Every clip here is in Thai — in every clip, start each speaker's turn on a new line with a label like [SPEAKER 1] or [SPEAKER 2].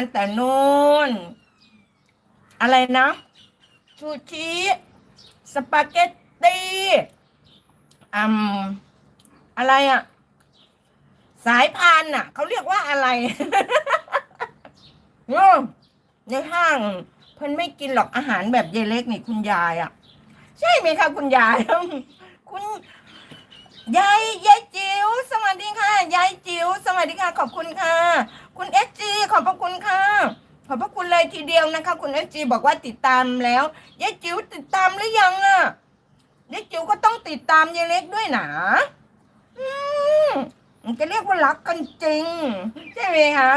[SPEAKER 1] านแต่นูนอะไรนะ ชูชิสปาเกตตี้อืมอะไรอะสายพานน่ะ เขาเรียกว่าอะไรเนอะในห้างเพิ่นไม่กินหรอกอาหารแบบยายเล็กนี่คุณยายอะ ใช่ไหมคะคุณยาย คุณยายยายจิ๋วสวัสดีค่ะยายจิ๋วสวัสดีค่ะ ขอบคุณค่ะ คุณเอจีขอบพระคุณค่ะ ขอบพระคุณเลยทีเดียวนะคะ คุณเอจีบอกว่าติดตามแล้วยายจิ๋วติดตามหรือยังอะยายจิ๋วก็ต้องติดตามยายเล็กด้วยนะอืมจะเรียกว่ารักกันจริง ใช่ไหมคะ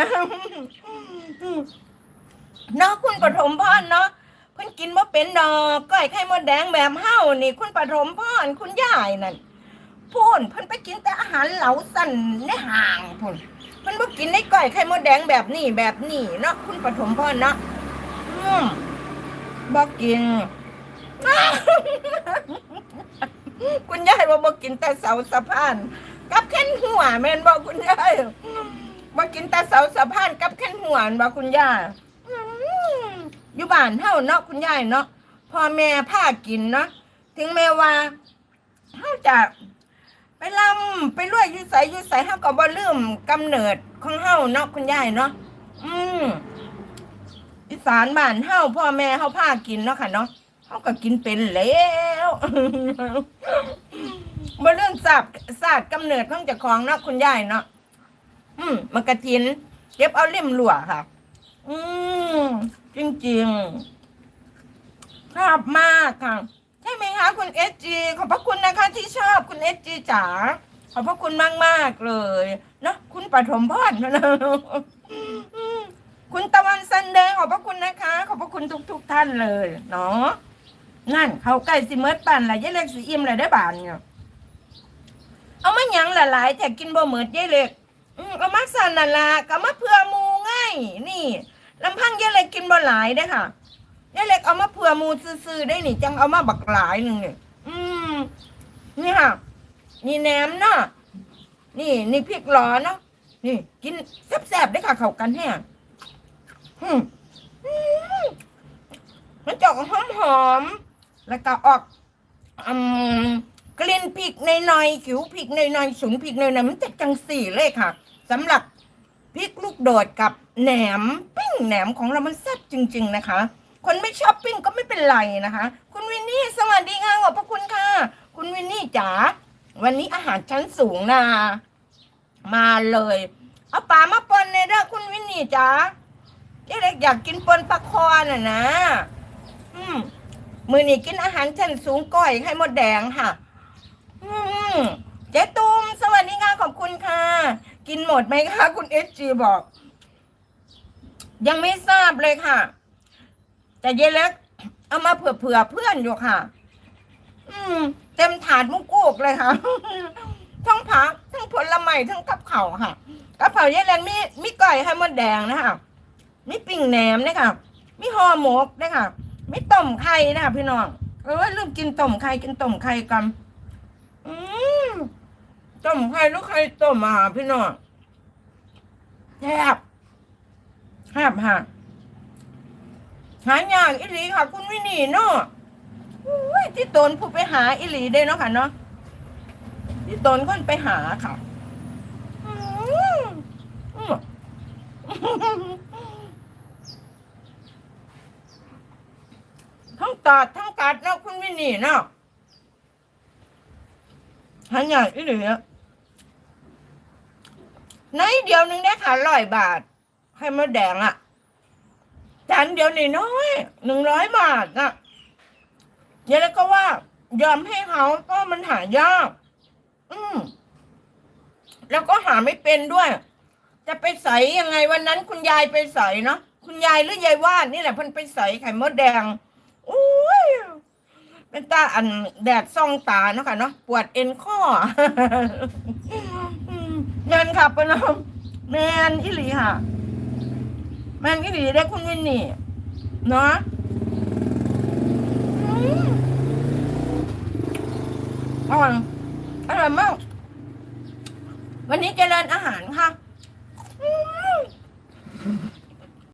[SPEAKER 1] เนาะคุณปฐมพรเนาะเพิ่นกินว่าเป็นดอกก้อยไข่มดแดงแบบเฮานี่ คุณปฐมพรคุณยายนั่นพูนเพิ่นไปกินแต่อาหารเหลาสั่นในห่างพูน เพิ่นบ่กินในก้อยไข่มดแดงแบบนี้แบบนี้เนาะคุณปฐมพรเนาะอืมบ่กิน คุณยายว่าบ่กินแต่เสาสะพาน กับแค่นหัวแม่นบ่คุณยายบ่กินแต่เสาสะพานกับแค่นหัวแม่นบ่คุณยายอยู่บ้านเฮาเนาะคุณยายเนาะพ่อแม่พากินเนาะถึงแม้ว่าเฮาจะไปเลำ ไปรวยอยู่ไสอยู่ไสเฮาก็บ่ลืมกำเนิดของเฮาเนาะคุณยายเนาะอืมอีสานบ้านเฮาพ่อแม่เฮาพากินเนาะค่ะเนาะเฮาก็กินเป็นแล้วมาเรื่องศาสตร์ศาสตร์กำเนิดของเจ้าของเนาะคุณยายเนาะอืมมากระถินเก็บเอาเล่มหลัวค่ะ อืมจริงๆชอบมากค่ะใช่ไหมคะ คุณเอสจีขอบพระคุณนะคะที่ชอบคุณเอสจีจ๋า ขอบพระคุณมากมากเลยเนาะคุณปฐมพรนะอืมคุณตะวันซันเดย์ขอบพระคุณนะคะ ขอบพระคุณทุกๆท่านเลยเนาะนั่น เขาใกล้สิเมิดปันละยายเล็กสีอิ่มเลยได้บานเนี่ยเอามาหยังละหลายแต่กินบ่เหมือดยายเล็กเอามาสั่นละละก็มาเพื่อมูง่ายนี่ลำพังยายเล็กกินบ่หลายได้ค่ะยายเล็กเอามาเพื่อมูซื่อๆได้นี่จังเอามาบักหลายหนึ่งเนี่ยอืมนี่ค่ะ นี่แหนมเนาะนี่ นี่พริกหลอเนาะนี่ กินแซ่บๆได้ค่ะเขากันแห้งอืมมันจะออกหอมๆแล้วก็ออกอืมกลิ่นพริกในหน่อยๆขิวพริกในหน่อยๆฉุนพริกในหน่อยๆมันจะจังสี่เลยค่ะสำหรับพริกลูกโดดกับแหนมปิ้งแหนมของเรามันแซ่บจริง ๆ นะคะ คนไม่ชอบปิ้งก็ไม่เป็นไรนะคะ คุณวินนี่สวัสดีค่ะขอบพระคุณค่ะ คุณวินนี่จ๋า วันนี้อาหารชั้นสูงนะ มาเลย เอาปลามาปนในเด้อคุณวินนี่จ๋าเจ๊เล็กอยากกินปนปลาคอน่ะนะ อืมมือนี้กินอาหารชั้นสูงก้อยไข่มดแดงค่ะ อืมเจ๊ตูมสวัสดีค่ะขอบคุณค่ะ กินหมดไหมคะคุณเอสจีบอก ยังไม่ทราบเลยค่ะ แต่เยเล็กเอามาเผื่อเผื่อเพื่อนอยู่ค่ะ อืม เต็มถาดมุกกูกเลยค่ะ ทั้งผักทั้งผลไม้ทั้งกับเข่าค่ะกับเข่าเยเล็กมีมีก้อยไข่มดแดงนะคะมีปิ่งแหนมนะคะมีห่อหมกนะคะมีต้มไข่นะคะพี่น้องเออลืมกินต้มไข่กินต้มไข่กันอืมต้มไข่ลูกไข่ต้มอะพี่น้องแซ่บแซ่บค่ะหายากอิหลีค่ะ คุณวินีเนาะ ที่ตนผู้ไปหาอิหลีได้เนาะค่ะเนาะที่ตนคนไปหาค่ะทั้งตอดทั้งกัดเนาะคุณวินี่เนาะหาใหญ่อีหลีอะในเดียวนึงได้ค่ะร้อยบาทให้มาแดงอะ่ะจานเดียวนี่น้อยหนึ่งร้อยบาทน่ะ เดี๋ยวแล้วก็ว่า ยอมให้เขาเพราะมันหายาก อืมแล้วก็หาไม่เป็นด้วย จะไปใส่ยังไงวันนั้น คุณยายไปใส่เนาะคุณยายหรือยายวาดนี่แหละเพิ่นไปใส่ไข่มดแดงอุ้ยเป็นตาอันแดดซ่องตาเนาะค่ะเนาะปวดเอ็นข้อเงินค่ะปะน้องแมนอิหลีค่ะแมนอิหลีได้คุณวินนี่ เนาะ อร่อยอร่อยมาก วันนี้เจริญอาหารค่ะ